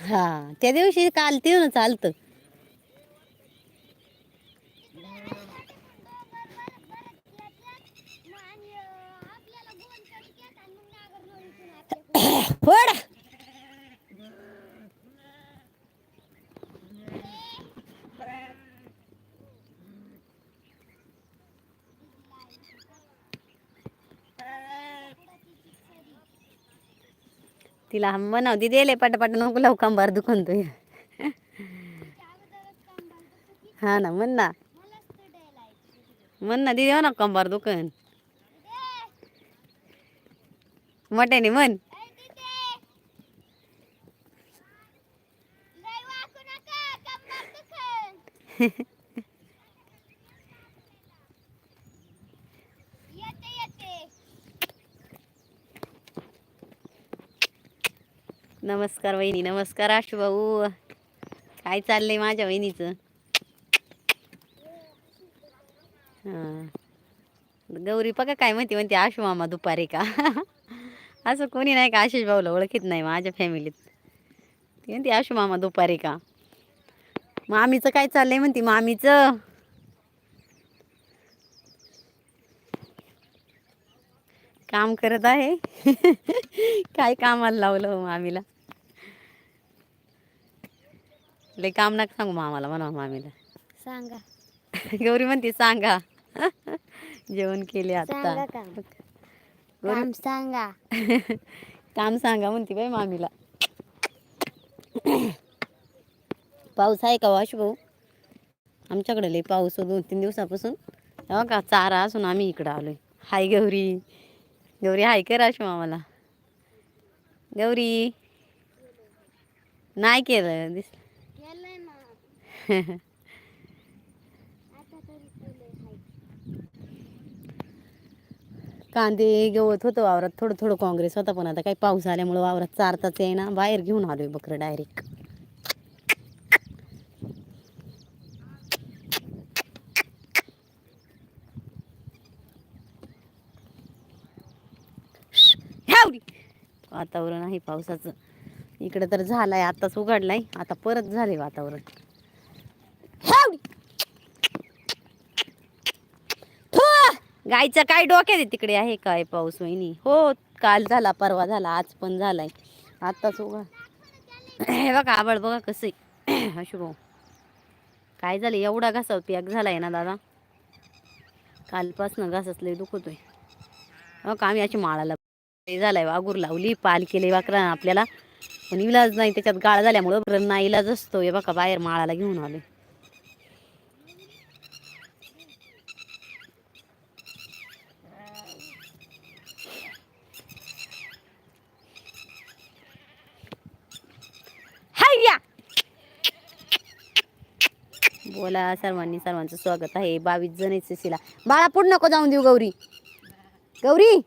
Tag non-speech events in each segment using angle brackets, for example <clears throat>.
हा त्या दिवशी काल ते ना चालतं. तिला म्हणावती दिले पटापट नको लावू कंबार दुखनतोय हा ना म्हण ना. म्हण ना दिदी हो ना कंबार दुखन. मोठ्याने म्हण. नमस्कार वहिनी नमस्कार आशू भाऊ. काय चाललंय माझ्या वहिनीचं? हा. गौरी बघा काय म्हणते म्हणते आशू मामा दुपारी का? असं कोणी नाही का आशिष भाऊला ओळखीत नाही माझ्या फॅमिलीत ती. म्हणते आशू मामा दुपारी का? मामीचं काय चाललंय म्हणते मामीचं? काम करत आहे. <laughs> काय कामाला लावलं हो मामीला? लय काम नका सांगू मामाला म्हणा मामीला. सांगा. <laughs> गौरी म्हणते सांगा. <laughs> जेवण केले सांगा आता काम. गौरी काम सांगा. <laughs> काम सांगा म्हणते बाई मामीला. <clears throat> पाऊस आहे का वाश भाऊ? आमच्याकडे लई पाऊस हो दोन तीन दिवसापासून. हो का चारा असून आम्ही इकडं आलोय. हाय गौरी. गौरी हाय कर अशू मामाला. गौरी. नाही केलं दिस केलंय ना आता तरी केलंय हाय. <laughs> कांदे गवत होतं वावरात थोडं थोडं काँग्रेस होता पण आता काही पाऊस आल्यामुळं वावरात चारताच आहे ना बाहेर घेऊन आलोय बकरं डायरेक्ट वातावरण आहे पावसाचं. इकडं तर झालंय आताच उघडलाय. आता परत झाले वातावरण. गायचं काय डोक्यात आहे तिकडे? आहे काय पाऊस वहिनी? हो काल झाला परवा झाला आज पण झालाय. आत्ताच उघड हे बघा आबळ बघा कसं आहे. अशो काय झालं? एवढा घासा पॅक झालाय ना दादा? कालपासनं घासच लय दुखतोय हो का? आम्ही अशी माळाला हे झालाय वागूर लावली पाल केले वाकरा आपल्याला. पण इलाज नाही त्याच्यात गाळ झाल्यामुळं बरं ना इलाज असतो. हे बघा बाहेर माळाला घेऊन आलोय हाय या बोला सर्वांनी सर्वांचं स्वागत आहे. बावीस जण आहेत सुशीला बाळा पुढं नको जाऊन देऊ गौरी. गौरी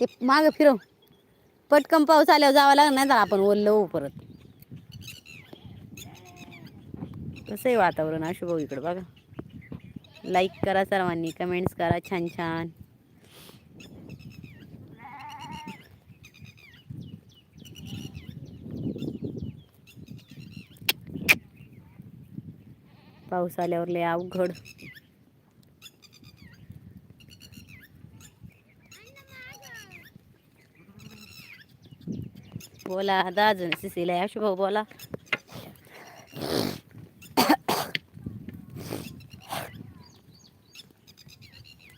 ते माग फिरव. पटकन पाऊस आल्यावर जावं लागणार नाही तर आपण ओललं परत. कसं आहे वातावरण अशुभ इकडं बघा. लाईक करा सर्वांनी कमेंट्स करा छान छान. पाऊस आल्यावर लय अवघड. बोला दहा जण सिसीला अशुभ भाऊ बोला.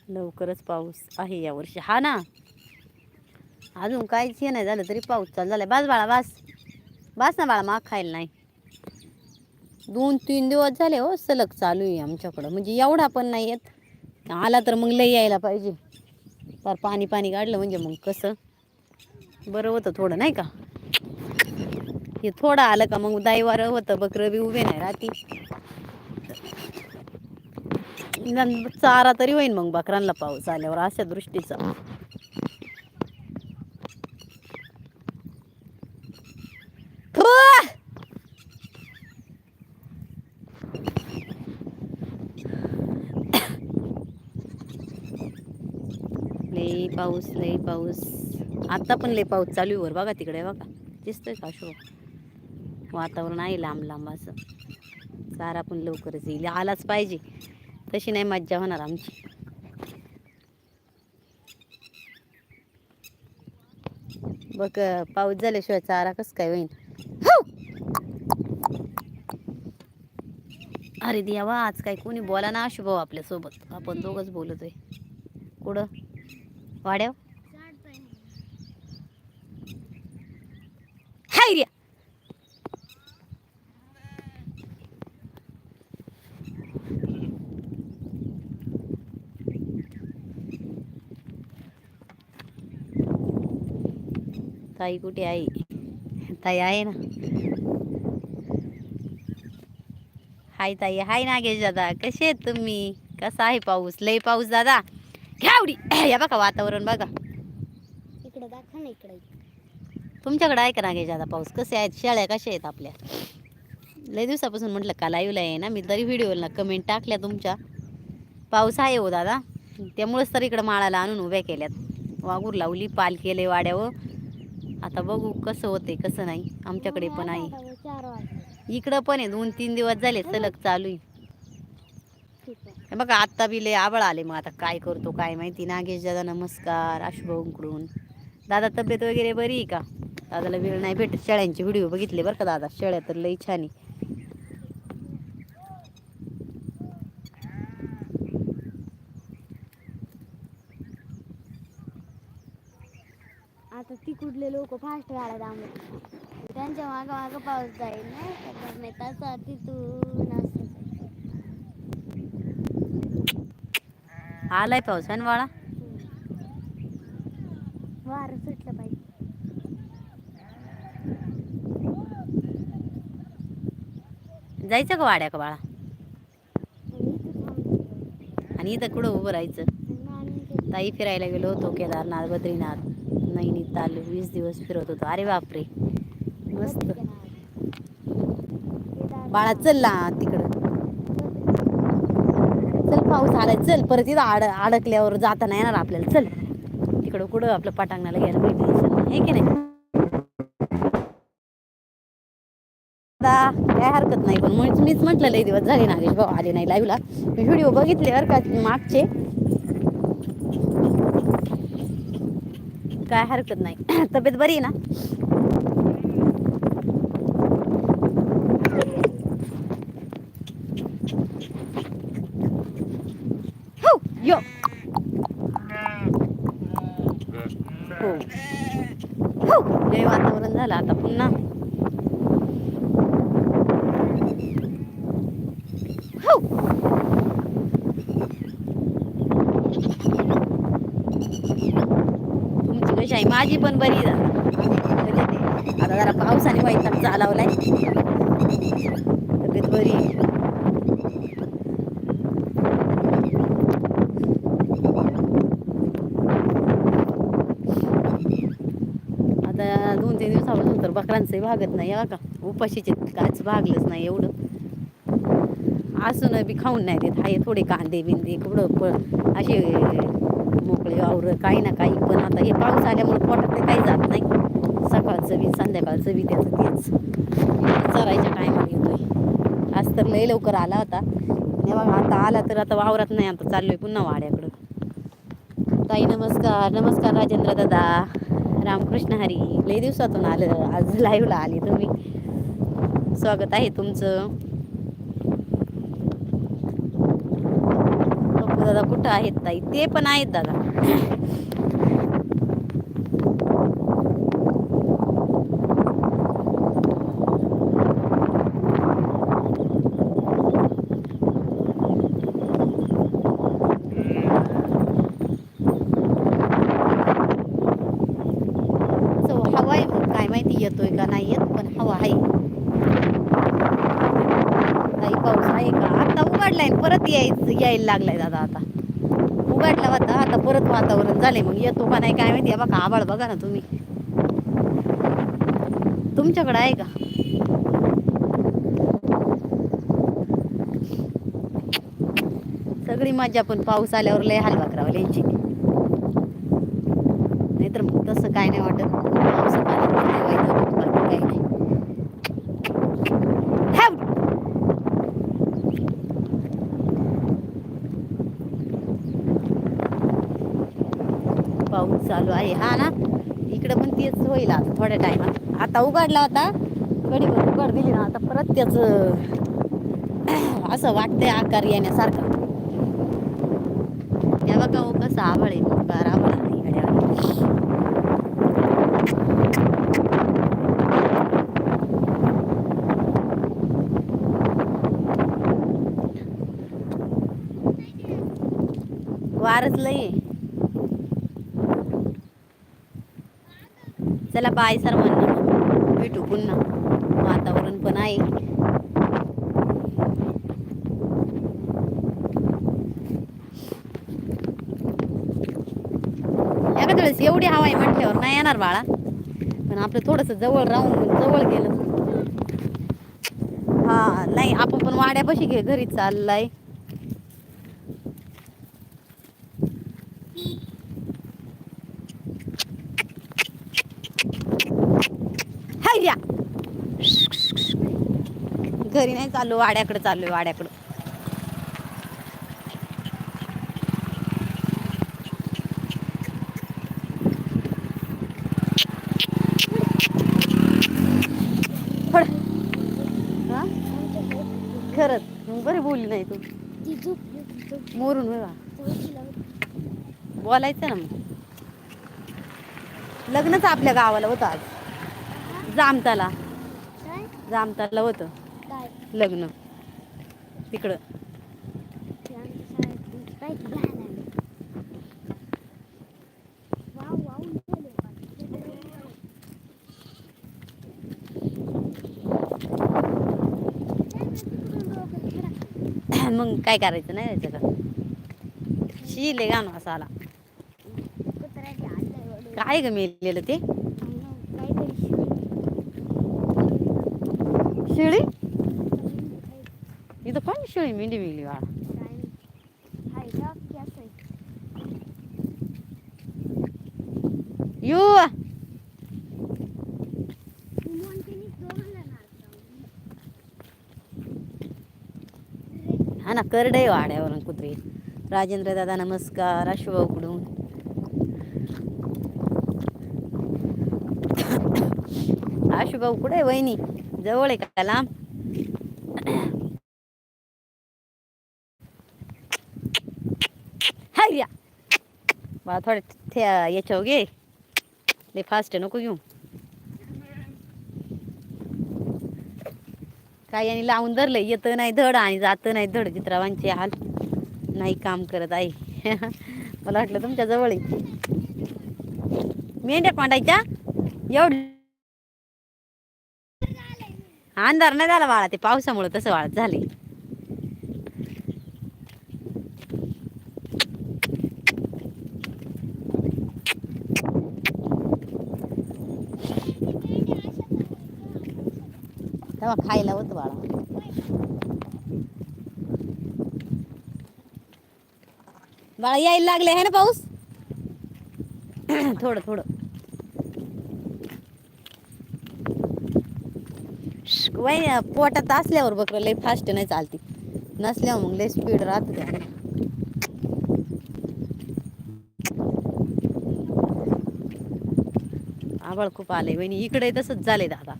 लवकरच पाऊस आहे यावर्षी हा ना? अजून काहीच हे नाही झालं तरी पाऊस चालू झालाय. बास बाळा बास. बास ना बाळा माग खायला नाही. दोन तीन दिवस झाले हो सलग चालू आहे आमच्याकडं. म्हणजे एवढा पण नाही येत. आला तर मग लई यायला पाहिजे. फार पाणी पाणी काढलं म्हणजे मग कसं? बरं होतं थोडं नाही का? हे थोडं आलं का मग दाईवारं होतं बकरं बी उभे नाही राहती. चारा तरी होईन मग बकरांना पाऊस आल्यावर अशा दृष्टीचा थू! लई पाऊस लई पाऊस. आता पण लई पाऊस चालू आहे वर. बघा तिकडे बघा. दिसतोय का शो? वातावरण आहे लांब लांब असं. चारा पण लवकरच येईल. आलाच पाहिजे. तशी नाही मज्जा होणार आमची. बघ पाऊस झाल्याशिवाय चारा कसं काय होईन. अरे देवा आज काय कोणी बोला ना शुभव आपल्यासोबत. आपण दोघंच बोलतोय. कुठं? वाड्याव हाय रे ताई कुठे आहे? ताई आहे ना? हाय ताई हाय नागेश दादा. कसे आहेत तुम्ही? कसा आहे पाऊस? लय पाऊस दादा. घ्या उडी <laughs> या बघा वातावरण बघा. इकडे दाखव ना इकडे तुमच्याकडे आहे का नागेश दादा पाऊस कसे आहेत शेळ्या कशा आहेत आपल्या? लय दिवसापासून म्हटलं का लाईव्हला आहे ना मी तरी व्हिडिओला कमेंट टाकल्या तुमच्या. पाऊस आहे हो दादा. त्यामुळेच तर इकडं माळाला आणून उभ्या केल्यात. वागूर लावली पाल केले वाड्यावर. आता बघू कसं होते कसं नाही. आमच्याकडे पण आहे. वाजले. इकडं पण आहे दोन तीन दिवस झाले सलग चालू आहे. हे बघा आत्ता बी लय आबळ आले मग आता काय करतो काय माहिती. नागेश दादा नमस्कार आशुभाऊंकडून दादा तब्येत वगैरे बरी आहे का? दादाला वेळ नाही भेटत शेळ्यांचे व्हिडिओ बघितले बरं का दादा? शेळ्या तर लई छान आहे. आता तिकडले लोक फास्ट गाड्या थांबले त्यांच्या मागं मागं पाऊस जाईल ना नाही तसा तिथून आलाय पाऊस आहे ना बाळा? वारं सुटलं पाहिजे जायचं का वाड्या का बाळा? आणि इथं कुठं उभं राहायचं? ताई फिरायला गेलो होतो केदारनाथ बद्रीनाथ नैनिताल वीस दिवस फिरत होतो. अरे बापरे मस्त. बाळा चल ना तिकडं. चल पाऊस आलाय चल. परत इथं आड अडकल्यावर जाता नाही येणार आपल्याला. चल. तिकडं कुठं आपलं पटांगणाला घ्यायला भेटेल हे की नाही? काय हरकत नाही पण मीच मीच म्हटलं लई दिवस झाले नागेश भाऊ आले नाही लाईव्हला मी व्हिडिओ बघितले बरं का मागचे. काय हरकत नाही. <coughs> तब्येत बरी आहे ना हो यो हो. हो. लय वातावरण झालं आता पुन्हा. हो. तुमची कशी आहे? माझी पण बरी आहे. आता जरा पावसाने वाईट चालवलाय तब्येत बरी ते तीन दिवसापासून तर बकरांचंही भागत नाही का? उपाशीचे काच भागलंच नाही एवढं. असून बी खाऊन नाही देत. आहे थोडे कांदे बिंदे कुठं पळ असे मोकळे वावर काही ना काही. पण आता हे पाऊस आल्यामुळे पोटात ते काही जात नाही. सकाळचं बी संध्याकाळचं बी त्याचं तेच. चरायच्या टायमाला येतोय. आज तर लय लवकर आला होता. आणि बघा आता आला तर आता वावरात नाही आता चाललोय पुन्हा वाड्याकडं. ताई नमस्कार. नमस्कार राजेंद्र दादा. रामकृष्ण हरी. लय दिवसातून आलं आज लाईव्हला आले तुम्ही. स्वागत आहे तुमचं. दादा कुठं आहेत ताई? ते पण आहेत दादा सो हवा आहे मग काय माहिती येतोय का? नाही येत पण हवा आहे. काही पाऊस आहे का? आता उघडलाय परत यायचं यायला लागलाय दादा आता. उघडला होता आता परत वातावरण झालंय. मग येतो का नाही काय माहिती? बघा आबाळ बघा ना तुम्ही. तुमच्याकडे आहे का? सगळी मजा पण पाऊस आल्यावर लय हलवा करावं यांची नाही तर मग तसं काय नाही वाटत. पावसा पाण्यात काही नाही. पाऊस चालू आहे. हा ना? इकडं पण तेच होईल आता थोड्या टायमात आता उघडला होता. कडी उघड दिली ना. आता परत त्याच असं वाटतंय आकार येण्यासारखं. तेव्हा का हो कसं आभाळ आहे. वारच लई चला बाय सर्वांना भेटू पुन्हा. वातावरण पण आहे. एखाद्या वेळेस एवढी हवा आहे म्हटल्यावर नाही येणार बाळा. पण आपलं थोडस जवळ राहून जवळ गेलं. हा नाही आपण पण वाड्यापाशी घे घरी चाललाय. घरी नाही चाललो वाड्याकडे चाललोय वाड्याकडं. फड. हा? खरंच. बरी बोलली नाही तू. मोरून. बोलायचं ना मग. लग्नच आपल्या गावाला होतं आज. जामताला. जामताला होतं. लग्न. तिकडं. <coughs> मग काय करायचं नाही जायचं का शिले गाणं असा आला. काय ग मेलेलं ते? शिळी? शिळी. इथं मेंढी मिली बाळा हाय हा ना करडे वाड्यावरून कुत्री राजेंद्र दादा नमस्कार अशुभ आशुभाऊ कुठे उकडे वहिनी जवळ आहे का लांब हाय या मला थोडे ते याच्यावर घे लय फास्ट नको घेऊ काय यांनी लावून धरलं येतं नाही धड आणि जातं नाही धड चित्रावांचे हाल नाही काम करत आहे मला वाटलं तुमच्या जवळ आहे मेंढ्या पांडायच्या एवढ अंधार नाही झाला बाळा ते पावसामुळे तसं वाळत झाले तेव्हा खायला होतं बाळा. बाळा यायला लागले आहे ना पाऊस? <clears throat> थोडं थोडं. वय पोटात असल्यावर बकर लय फास्ट नाही चालती. नसल्यावर मग लय स्पीड राहत त्या आभाळ खूप आले वहिनी. इकडे तसंच झालंय दादा.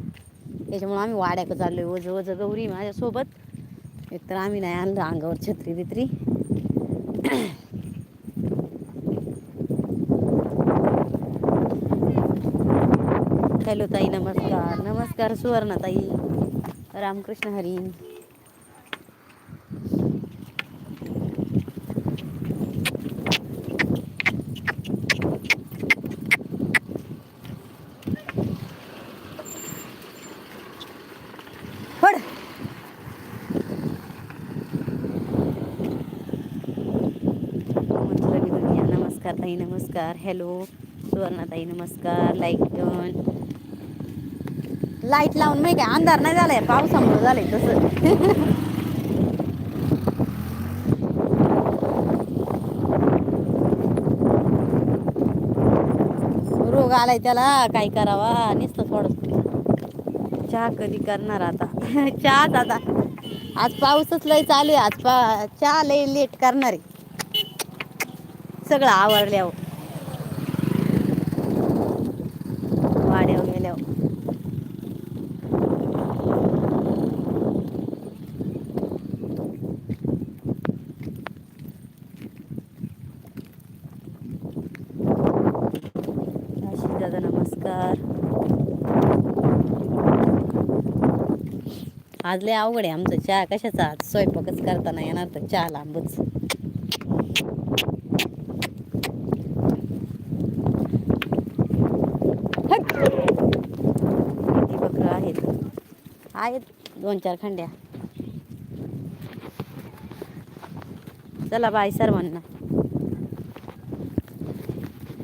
त्याच्यामुळं आम्ही वाड्याकडे आहे वजं वजं गौरी माझ्यासोबत. एकतर आम्ही नाही आणलं अंगावर छत्री बित्री. हॅलो ताई नमस्कार. नमस्कार सुवर्णाताई रामकृष्ण हरी फड म्हटलं मी दुनिया नमस्कार नमस्कार. हॅलो सुवर्णाताई नमस्कार. लाइट डन लाइट लावून नाही काय अंधार नाही झालाय पावसामुळे झालाय तसं. रोग आलाय त्याला काय करावा? नुसतं थोडं. चहा कधी करणार आता? <laughs> चहाच आता. आज पाऊसच लय चालू आहे आज पा चहा लय लेट करणार आहे. सगळं आवरल्यावर वाड्यावर गेल्यावर नमस्कार. आज लय अवघड आहे आमचं चहा. कशाचा आज? स्वयंपाकच करताना येणार तर चहा लांबच. आहेत दोन चार खंड्या. चला बाय सर म्हणणं